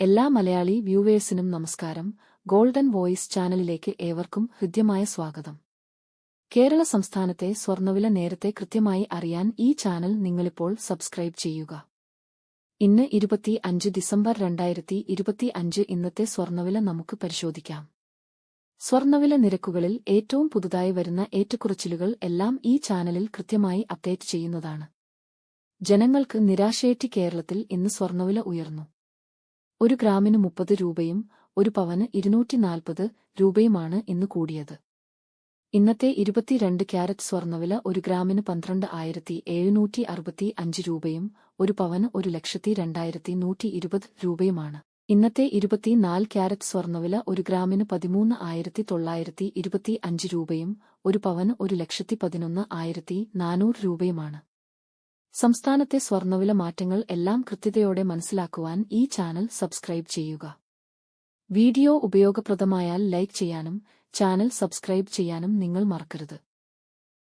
എല്ലാ മലയാളി വ്യൂവേഴ്സിനും നമസ്കാരം. Golden voice ചാനലിലേക്ക് ഏവർക്കും ഹൃദ്യമായ സ്വാഗതം. കേരള സംസ്ഥാനത്തെ സ്വർണവില നേരത്തെ കൃത്യമായി അറിയാൻ ഈ ചാനൽ നിങ്ങളിപ്പോൾ സബ്സ്ക്രൈബ് ചെയ്യുക. ഇന്ന് ഇരുപത്തി അഞ്ച് ഡിസംബർ രണ്ടായിരത്തി ഇരുപത്തി അഞ്ച് ഇന്നത്തെ സ്വർണവില നമുക്ക് പരിശോധിക്കാം. സ്വർണവില നിരക്കുകളിൽ ഏറ്റവും പുതുതായി വരുന്ന ഏറ്റക്കുറച്ചിലുകൾ എല്ലാം ഈ ചാനലിൽ കൃത്യമായി അപ്ഡേറ്റ് ചെയ്യുന്നതാണ്. ജനങ്ങൾക്ക് നിരാശയേറ്റി കേരളത്തിൽ ഇന്ന് സ്വർണവില ഉയർന്നു. ഒരു ഗ്രാമിന് മുപ്പത് രൂപയും ഒരു പവന് ഇരുന്നൂറ്റി നാൽപ്പത് രൂപയുമാണ് ഇന്ന് കൂടിയത്. ഇന്നത്തെ ഇരുപത്തിരണ്ട് ക്യാരറ്റ് സ്വർണവില ഒരു ഗ്രാമിന് പന്ത്രണ്ട് ആയിരത്തി എഴുന്നൂറ്റി അറുപത്തി അഞ്ച് രൂപയും ഒരു പവന് ഒരു ലക്ഷത്തി രണ്ടായിരത്തി നൂറ്റി ഇരുപത് രൂപയുമാണ്. ഇന്നത്തെ ഇരുപത്തിനാല് ക്യാരറ്റ് സ്വർണവില ഒരു ഗ്രാമിന് പതിമൂന്ന് ആയിരത്തി തൊള്ളായിരത്തി ഇരുപത്തി അഞ്ച് രൂപയും ഒരു പവന് ഒരു ലക്ഷത്തി പതിനൊന്ന് ആയിരത്തി നാനൂറ് രൂപയുമാണ്. സംസ്ഥാനത്തെ സ്വർണവില മാറ്റങ്ങൾ എല്ലാം കൃത്യതയോടെ മനസ്സിലാക്കുവാൻ ഈ ചാനൽ സബ്സ്ക്രൈബ് ചെയ്യുക. വീഡിയോ ഉപയോഗപ്രദമായാൽ ലൈക്ക് ചെയ്യാനും ചാനൽ സബ്സ്ക്രൈബ് ചെയ്യാനും നിങ്ങൾ മറക്കരുത്.